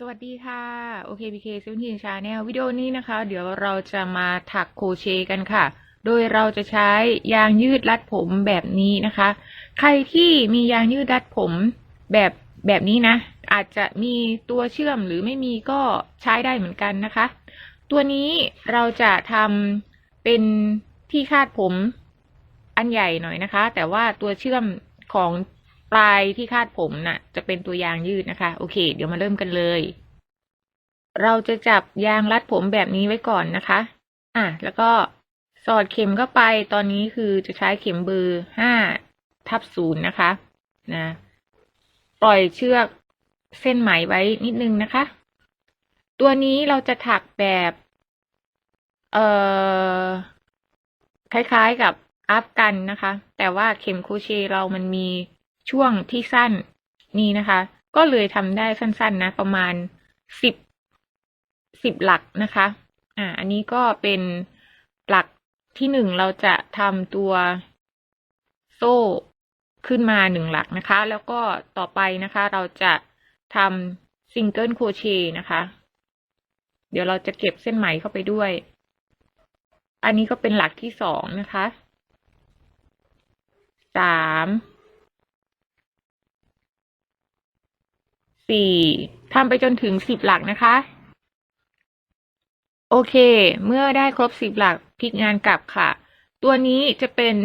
สวัสดีค่ะ OKBK 17 Channel วิดีโอนี้นะคะ เดี๋ยวเราจะมาถักโคเชกันค่ะ โดยเราจะใช้ยางยืดรัดผมแบบนี้นะคะ ใครที่มียางยืดรัดผมแบบแบบนี้นะ อาจจะมีตัวเชื่อมหรือไม่มีก็ใช้ได้เหมือนกันนะคะ ตัวนี้เราจะทำเป็นที่คาดผมอันใหญ่หน่อยนะคะ แต่ว่าตัวเชื่อมของ ปลายที่คาดผมน่ะ จะเป็นตัวยางยืดนะคะ โอเค เดี๋ยวมาเริ่มกันเลย เราจะจับยางรัดผมแบบนี้ไว้ก่อนนะคะ อะ แล้วก็สอดเข็มเข้าไป ตอนนี้คือจะใช้เข็มเบอร์ห้าทับศูนย์นะคะ นะ ปล่อยเชือกเส้นไหมไว้นิดนึงนะคะ ตัวนี้เราจะถักแบบ เอ่อ คล้ายๆกับอัพกันนะคะ แต่ว่าเข็มโคเชเรามันมี ช่วงที่สั้นนี่นะคะ ก็เลยทำได้สั้นๆนะ ประมาณสิบสิบหลักนะคะ อ่า อันนี้ก็เป็นหลักที่หนึ่งเราจะทำตัวโซ่ขึ้นมาหนึ่งหลักนะคะ แล้วก็ต่อไปนะคะ เราจะทำซิงเกิลโครเชต์นะคะ เดี๋ยวเราจะเก็บเส้นไหมเข้าไปด้วย อันนี้ก็เป็นหลักที่สองนะคะสาม สี่ทำไปจนถึงสิบหลักนะคะ โอเค เมื่อได้ครบสิบหลักพลิกงานกลับค่ะ ตัวนี้จะเป็น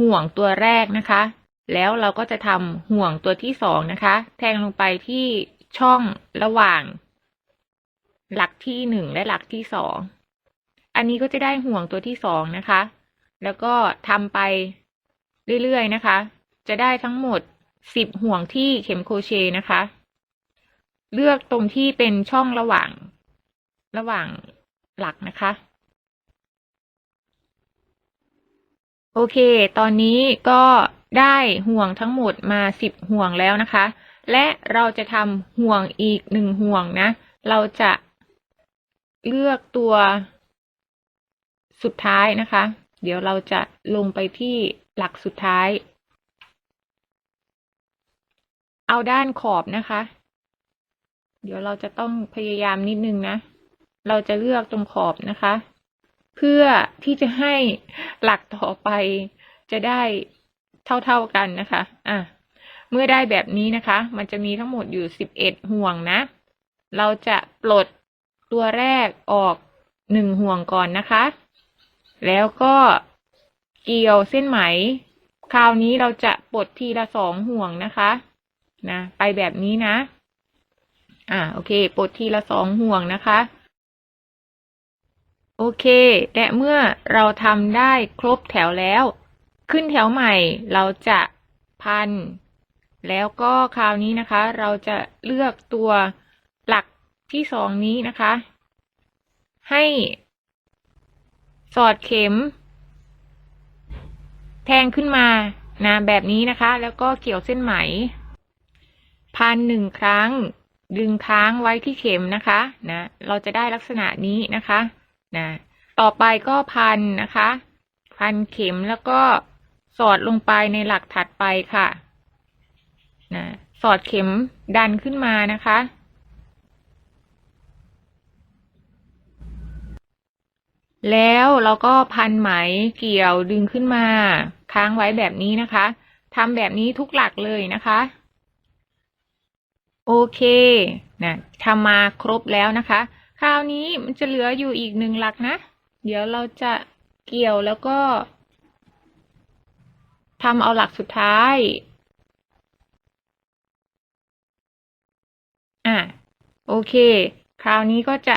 ห่วงตัวแรกนะคะ แล้วเราก็จะทำห่วงตัวที่สองนะคะ แทงลงไปที่ช่องระหว่าง หลักที่หนึ่งและหลักที่สองอันนี้ก็จะได้ห่วงตัวที่สองนะคะ แล้วก็ทำไปเรื่อยๆนะคะ จะได้ทั้งหมดสิบห่วงที่เข็มโครเชต์นะคะ เลือกตรงที่เป็นช่องระหว่าง ระหว่างหลักนะคะ โอเค ตอนนี้ก็ได้ห่วงทั้งหมดมาสิบห่วงแล้วนะคะ และเราจะทำห่วงอีกหนึ่งห่วงนะ เราจะเลือกตัวสุดท้ายนะคะ เดี๋ยวเราจะลงไปที่หลักสุดท้าย เอาด้านขอบนะคะ เดี๋ยวเราจะต้องพยายามนิดนึงนะ เราจะเลือกตรงขอบนะคะ เพื่อที่จะให้หลักต่อไปจะได้เท่าๆกันนะคะ อะ เมื่อได้แบบนี้นะคะ มันจะมีทั้งหมดอยู่สิบเอ็ดห่วงนะ เราจะปลดตัวแรกออกหนึ่งห่วงก่อนนะคะ แล้วก็เกี่ยวเส้นไหม คราวนี้เราจะปลดทีละสองห่วงนะคะ นะ ไปแบบนี้นะ อ่าโอเคปลดทีละสองห่วงนะคะ โอเค และเมื่อเราทำได้ครบแถวแล้ว ขึ้นแถวใหม่เราจะพัน แล้วก็คราวนี้นะคะ เราจะเลือกตัวหลักที่สองนี้นะคะ ให้สอดเข็ม แทงขึ้นมานะแบบนี้นะคะ แล้วก็เกี่ยวเส้นไหม พันหนึ่งครั้ง ดึงค้างไว้ที่เข็มนะคะนะเราจะได้ลักษณะนี้นะคะนะต่อไปก็พันนะคะ พันเข็มแล้วก็สอดลงไปในหลักถัดไปค่ะนะสอดเข็มดันขึ้นมานะคะ แล้วเราก็พันไหมเกี่ยวดึงขึ้นมา ค้างไว้แบบนี้นะคะทำแบบนี้ทุกหลักเลยนะคะ โอเคนะทำมาครบแล้วนะคะ คราวนี้มันจะเหลืออยู่อีกหนึ่งหลักนะ เดี๋ยวเราจะเกี่ยวแล้วก็ทำเอาหลักสุดท้าย อะ โอเค คราวนี้ก็จะ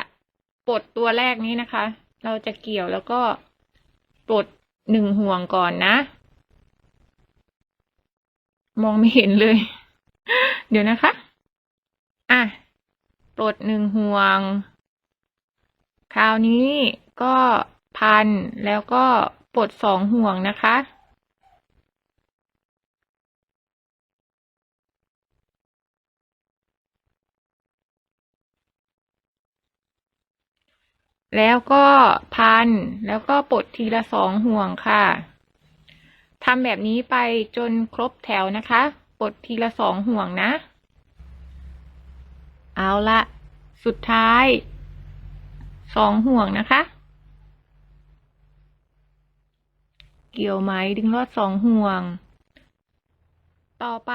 ปลดตัวแรกนี้นะคะ เราจะเกี่ยวแล้วก็ปลดหนึ่งห่วงก่อนนะ มองไม่เห็นเลย เดี๋ยวนะคะอะ ปลดหนึ่งห่วง คราวนี้ก็พันแล้วก็ปลดสองห่วงนะคะ แล้วก็พันแล้วก็ปลดทีละสองห่วงค่ะทำแบบนี้ไปจนครบแถวนะคะ ปลดทีละสองห่วงนะ เอาละ สุดท้าย สองห่วงนะคะ เกี่ยวไหมดึงลอดสองห่วง ต่อไป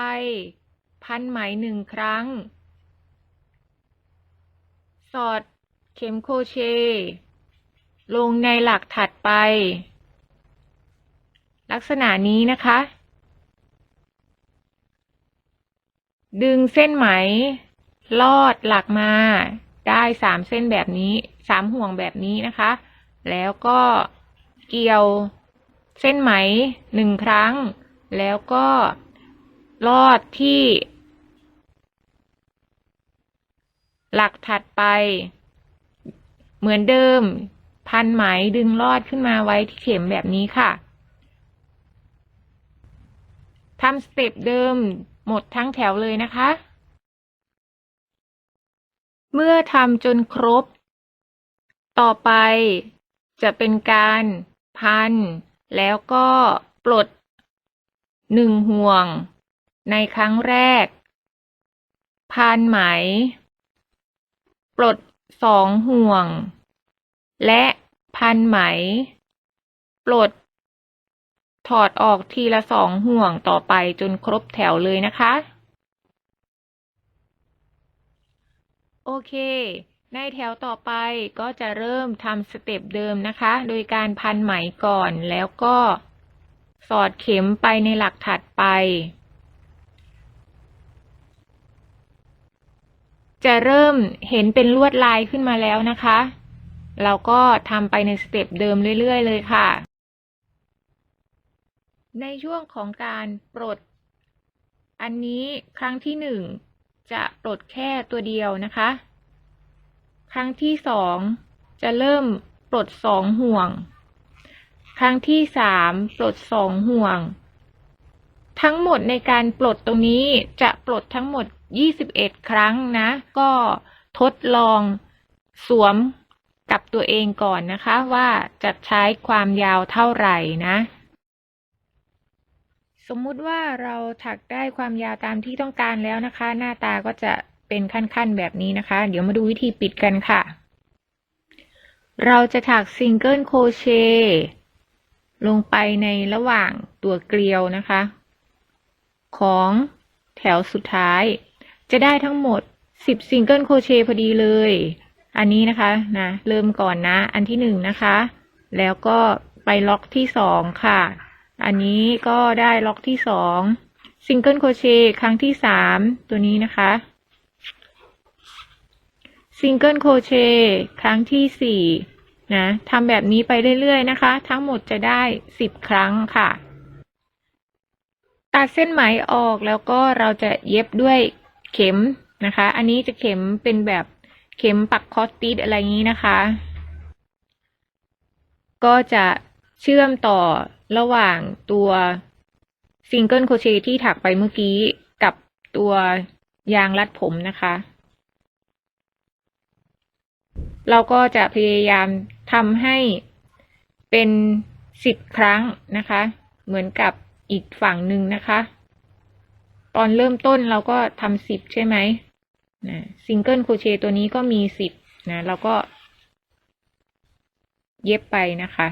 พันไหมหนึ่งครั้ง สอดเข็มโครเชต์ลงในหลักถัดไป ลักษณะนี้นะคะ ดึงเส้นไหม ลอดหลักมาได้สามเส้นแบบนี้สามห่วงแบบนี้นะคะ แล้วก็เกี่ยวเส้นไหมหนึ่งครั้ง แล้วก็ลอดที่ หลักถัดไป เหมือนเดิม พันไหมดึงลอดขึ้นมาไว้ที่เข็มแบบนี้ค่ะทำสเต็ปเดิมหมดทั้งแถวเลยนะคะ เมื่อทำจนครบ ต่อไปจะเป็นการพัน แล้วก็ปลดหนึ่งห่วง ในครั้งแรก พันไหม ปลดสองห่วง และพันไหม ปลด ถอดออกทีละสองห่วงต่อไปจนครบแถวเลยนะคะ โอเค ในแถวต่อไปก็จะเริ่มทำสเต็ปเดิมนะคะ โดยการพันไหมก่อนแล้วก็สอดเข็มไปในหลักถัดไป จะเริ่มเห็นเป็นลวดลายขึ้นมาแล้วนะคะ เราก็ทำไปในสเต็ปเดิมเรื่อยๆ เลยค่ะ ในช่วงของการปลด อันนี้ครั้งที่หนึ่ง จะปลดแค่ตัวเดียวนะคะ ครั้งที่สองจะเริ่มปลดสองห่วง ครั้งที่สามปลดสองห่วง ทั้งหมดในการปลดตรงนี้จะปลดทั้งหมด 21 ครั้งนะ ก็ทดลองสวมกับตัวเองก่อนนะคะ ว่าจะใช้ความยาวเท่าไหร่นะ สมมุติว่าเราถักได้ความยาวตามที่ต้องการแล้วนะคะ หน้าตาก็จะเป็นขั้นๆแบบนี้นะคะ เดี๋ยวมาดูวิธีปิดกันค่ะ เราจะถักซิงเกิลโครเชต์ลงไปในระหว่างตัวเกลียวนะคะ ของแถวสุดท้าย จะได้ทั้งหมด 10 ซิงเกิลโครเชต์พอดีเลย อันนี้นะคะนะเริ่มก่อนนะ อันที่หนึ่งนะคะ แล้วก็ไปล็อกที่สองค่ะ อันนี้ก็ได้ล็อกที่สองซิงเกิลโครเชต์ครั้งที่สามตัวนี้นะคะซิงเกิลโครเชต์ครั้งที่สี่นะทำแบบนี้ไปเรื่อยๆนะคะ ทั้งหมดจะได้สิบครั้งค่ะ ตัดเส้นไหมออกแล้วก็เราจะเย็บด้วยเข็มนะคะ อันนี้จะเข็มเป็นแบบเข็มปักคอสติสอะไรอย่างนี้นะคะ ก็จะ เชื่อมต่อระหว่างตัวซิงเกิลโคเชที่ถักไปเมื่อกี้กับตัวยางรัดผมนะคะ เราก็จะพยายามทำให้เป็นสิบครั้งนะคะ เหมือนกับอีกฝั่งหนึ่งนะคะ ตอนเริ่มต้นเราก็ทำสิบใช่ไหมนะซิงเกิลโคเชตัวนี้ก็มีสิบนะเราก็เย็บไปนะคะ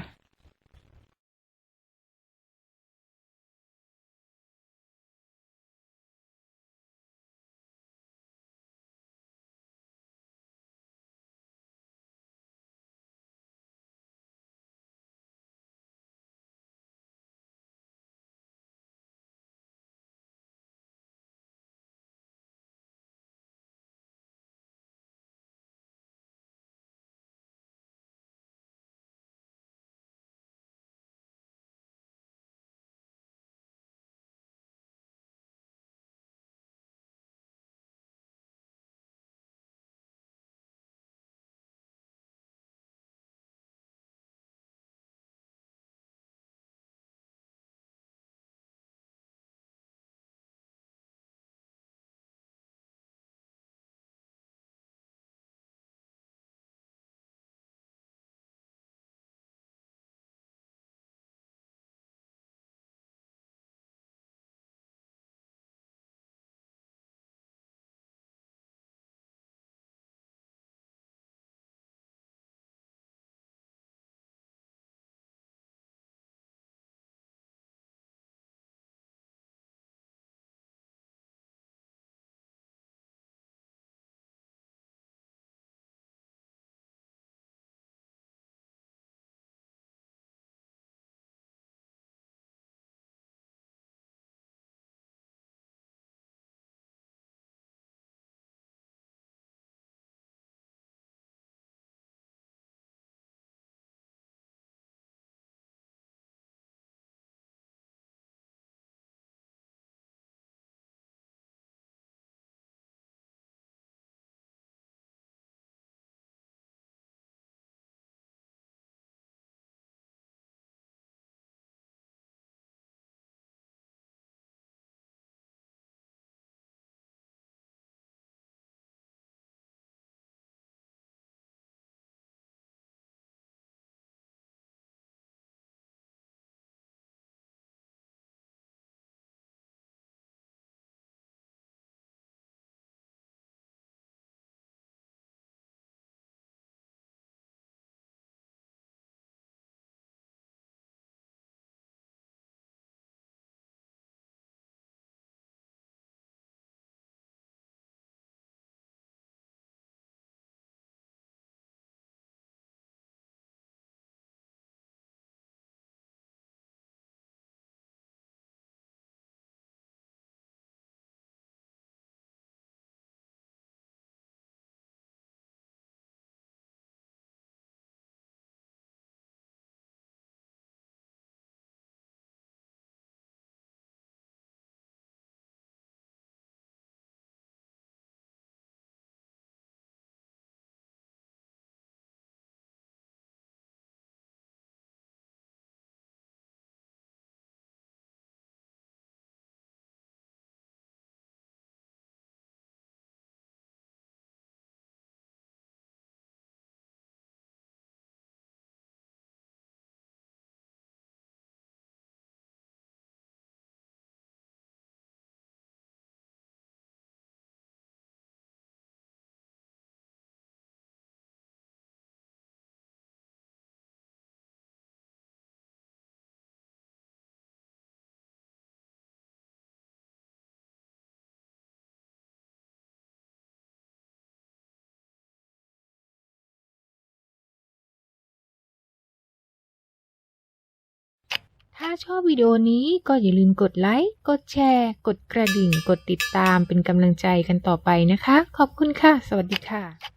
ถ้าชอบวิดีโอนี้ก็อย่าลืมกดไลค์ กดแชร์ กดกระดิ่ง กดติดตามเป็นกำลังใจกันต่อไปนะคะ ขอบคุณค่ะ สวัสดีค่ะ